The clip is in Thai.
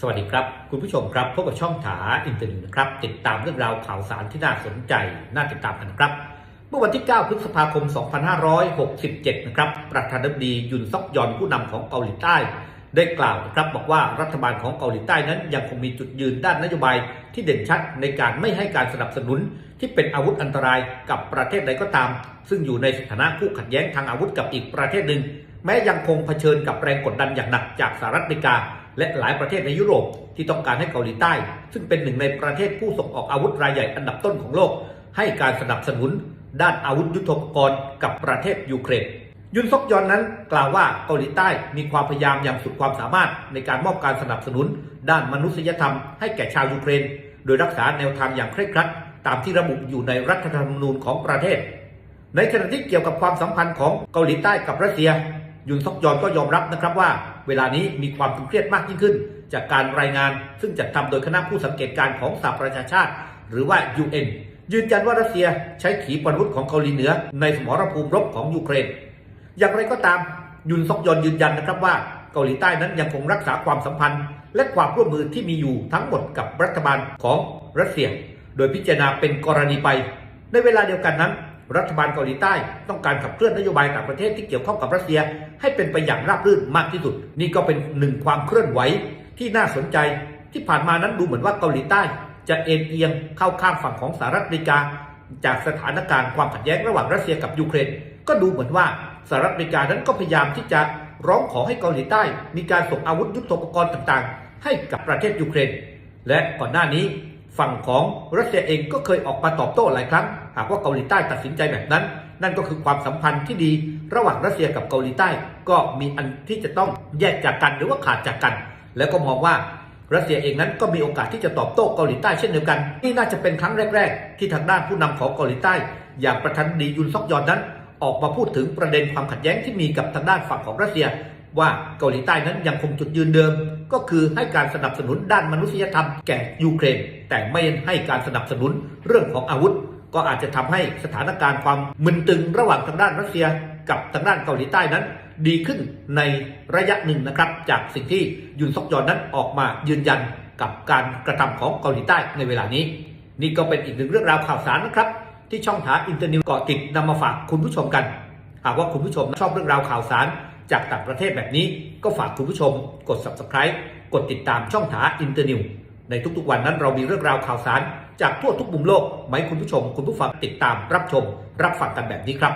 สวัสดีครับ คุณผู้ชมครับพบกับช่องถาอินเตอร์นิวนะครับ ติดตามเรื่องราวข่าวสารที่น่าสนใจ น่าติดตามกันครับ เมื่อวันที่ 9 พฤษภาคม 2567 นะครับ ประธานาธิบดียุนซอกยอนผู้นำของเกาหลีใต้ ได้กล่าวนะครับบอกว่ารัฐบาลของเกาหลีใต้นั้นยังคงมีจุดยืนด้านนโยบายที่เด่นชัดในการไม่ให้การสนับสนุน ที่เป็นอาวุธอันตรายกับประเทศใดก็ตาม ซึ่งอยู่ในสถานะคู่ขัดแย้งทางอาวุธกับอีกประเทศหนึ่งแม้ยังคงเผชิญกับแรงกดดันอย่างหนักจากสหรัฐอเมริกา และหลายประเทศในยุโรปที่ต้องการให้เกาหลีใต้ ซึ่งเป็นหนึ่งในประเทศผู้ส่งออกอาวุธรายใหญ่อันดับต้นของโลก ให้การสนับสนุน ด้านอาวุธยุทโธปกรณ์กับประเทศยูเครนยุนซอกยอนนั้นกล่าวว่าเกาหลีใต้มีความพยายามอย่างสุดความสามารถในการมอบการสนับสนุน ด้านมนุษยธรรมให้แก่ชาวยูเครน โดยรักษาแนวทางอย่างเคร่งครัด ตามที่ระบุอยู่ในรัฐธรรมนูญของประเทศ ในขณะที่เกี่ยวกับความสัมพันธ์ของเกาหลีใต้กับรัสเซีย ยุนซอกยอนก็ยอมรับนะครับว่า เวลานี้มีความตึงเครียดมากยิ่งขึ้น จากการรายงานซึ่งจัดทำโดยคณะผู้สังเกตการณ์ของสหประชาชาติ หรือว่า UN ยืนยันว่ารัสเซียใช้ขีปนาวุธของเกาหลีเหนือ ในสมรภูมิรบของยูเครน อย่างไรก็ตามยุนซอกยอนยืนยันนะครับว่าเกาหลีใต้นั้นยังคงรักษาความสัมพันธ์ และความร่วมมือที่มีอยู่ทั้งหมดกับรัฐบาลของรัสเซีย โดยพิจารณาเป็นกรณีไป ในเวลาเดียวกันนั้น รัฐบาลเกาหลีใต้ต้องการขับเคลื่อนนโยบายต่างประเทศที่เกี่ยวข้องกับรัสเซีย ให้เป็นไปอย่างราบรื่นมากที่สุด นี่ก็เป็นหนึ่งความเคลื่อนไหวที่น่าสนใจ ที่ผ่านมานั้นดูเหมือนว่าเกาหลีใต้ จะเอ็นเอียงเข้าข้างฝั่งของสหรัฐอเมริกา จากสถานการณ์ความขัดแย้งระหว่างรัสเซียกับยูเครน ก็ดูเหมือนว่าสหรัฐอเมริกานั้นก็พยายามที่จะร้องขอให้เกาหลีใต้ มีการส่งอาวุธยุทโธปกรณ์ต่างๆ ให้กับประเทศยูเครน และก่อนหน้านี้ ฝั่งของรัสเซียเองก็เคยออกมาตอบโต้หลายครั้ง หากว่าเกาหลีใต้ตัดสินใจแบบนั้น นั่นก็คือความสัมพันธ์ที่ดีระหว่างรัสเซียกับเกาหลีใต้ ก็มีอันที่จะต้องแยกจากกันหรือว่าขาดจากกัน แล้วก็มองว่ารัสเซียเองนั้นก็มีโอกาสที่จะตอบโต้เกาหลีใต้เช่นเดียวกัน นี่น่าจะเป็นครั้งแรก ๆ ที่ทางด้านผู้นำของเกาหลีใต้ อย่างประธานดียุนซอกยอนนั้น ออกมาพูดถึงประเด็นความขัดแย้งที่มีกับทางด้านฝั่งของรัสเซีย ว่าเกาหลีใต้นั้นยังคงจุดยืนเดิม ก็คือให้การสนับสนุนด้านมนุษยธรรมแก่ยูเครน แต่ไม่ให้การสนับสนุนเรื่องของอาวุธ ก็อาจจะทำให้สถานการณ์ความมึนตึงระหว่างทางด้านรัสเซีย กับทางด้านเกาหลีใต้นั้น ดีขึ้นในระยะหนึ่งนะครับจากสิ่งที่ยุนซอกยอนนั้นออกมายืนยันกับการกระทำของเกาหลีใต้ในเวลานี้ นี่ก็เป็นอีกหนึ่งเรื่องราวข่าวสารนะครับ ที่ช่องทาอินเตอร์นิวเกาะติดนำมาฝากคุณผู้ชมกัน หากว่าคุณผู้ชมชอบเรื่องราวข่าวสาร จากต่างประเทศแบบนี้ ก็ฝากคุณผู้ชม กด subscribe กดติดตามช่องทาอินเตอร์นิวในทุกๆวันนั้นเรามีเรื่องราวข่าวสาร จากทั่วทุกมุมโลกไหมคุณผู้ชม คุณผู้ฟังติดตามรับชม รับฟังกันแบบนี้ครับ